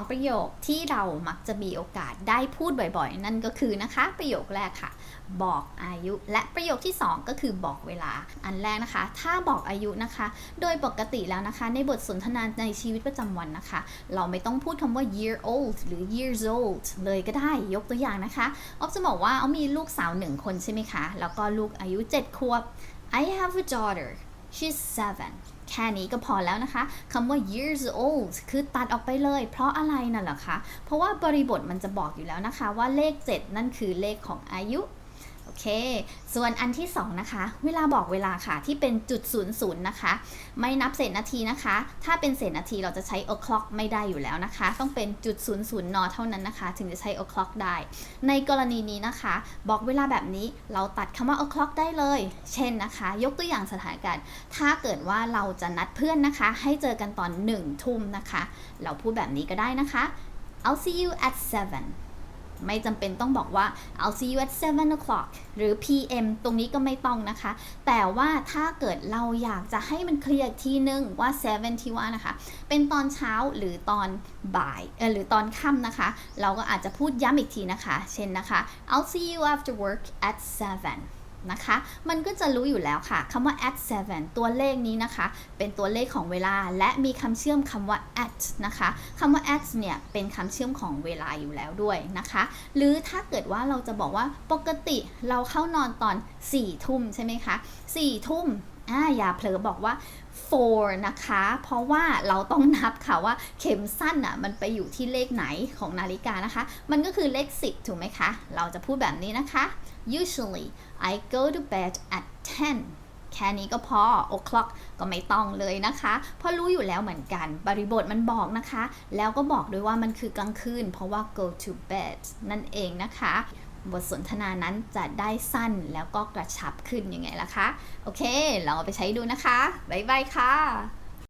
2ประโยคที่เรามักจะมีโอกาสได้พูดบ่อยๆ นั่นก็คือนะคะ ประโยคแรกค่ะ บอกอายุ และประโยคที่ 2 ก็คือบอกเวลา อันแรกนะคะ ถ้าบอกอายุนะคะ โดยปกติแล้วนะคะ ในบทสนทนาในชีวิตประจำวันนะคะ เราไม่ต้องพูดคำว่า year old หรือ years old เลยก็ได้ยกตัวอย่างนะคะออฟจะบอกว่าเอามีลูกสาวหนึ่งคนใช่ไหมคะ แล้วก็ลูกอายุ 7 ขวบ I have a daughter she's seven แค่นี้ก็พอแล้วนะคะคำว่า years old คือตัดออกไปเลย เพราะอะไรน่ะเหรอคะ เพราะว่าบริบทมันจะบอกอยู่แล้วนะคะว่าเลข 7 นั่นคือเลขของอายุ โอเค ส่วนอันที่ 2 นะคะ เวลาบอกเวลาค่ะที่เป็นจุดศูนย์ศูนย์นะคะ ไม่นับเศษนาทีนะคะ ถ้าเป็นเศษนาทีเราจะใช้ o'clock ไม่ได้อยู่แล้วนะคะ ต้องเป็นจุดศูนย์ศูนย์นเท่านั้นนะคะ ถึงจะใช้ o'clock ได้ ในกรณีนี้นะคะ บอกเวลาแบบนี้เราตัดคำว่า o'clock ได้เลย เช่นนะคะ ยกตัวอย่างสถานการณ์ ถ้าเกิดว่าเราจะนัดเพื่อนนะคะ ให้เจอกันตอน1ทุ่มนะคะ เราพูดแบบนี้ก็ได้นะคะ I'll see you at 7 ไม่จำเป็นต้องบอกว่า I'll see you at 7 o'clock หรือ PM ตรงนี้ก็ไม่ต้องนะคะ แต่ว่าถ้าเกิดเราอยากจะให้มันเคลียร์อีกทีนึงว่า 7 ที่ว่านะคะ เป็นตอนเช้าหรือตอนบ่ายเออหรือตอนค่ำนะคะ เราก็อาจจะพูดย้ำอีกทีนะคะ เช่นนะคะ I'll see you after work at 7 นะคะ มันก็จะรู้อยู่แล้วค่ะคำว่า at 7 ตัวเลขนี้นะคะ เป็นตัวเลขของเวลา และมีคำเชื่อมคำว่า at นะคะคำว่า at เนี่ย เป็นคำเชื่อมของเวลาอยู่แล้วด้วยนะคะ หรือถ้าเกิดว่าเราจะบอกว่าปกติเราเข้านอนตอน4ทุ่มใช่ไหมคะ4ทุ่มอ่าอย่าเผลอบอกว่า for นะคะ เพราะว่าเราต้องนับค่ะว่าเข็มสั้นอะมันไปอยู่ที่เลขไหนของนาฬิกานะคะ มันก็คือเลข 10 ถูกไหมคะ เราจะพูดแบบนี้นะคะ usually I go to bed at 10แค่นี้ก็พอ o'clock ก็ไม่ต้องเลยนะคะ เพราะรู้อยู่แล้วเหมือนกัน บริบทมันบอกนะคะ แล้วก็บอกด้วยว่ามันคือกลางคืน เพราะว่า go to bed นั่นเองนะคะ บทสนทนานั้นจะได้สั้นแล้วก็กระชับขึ้นยังไงล่ะคะ โอเค ลองเอาไปใช้ดูนะคะ บ๊ายบายค่ะ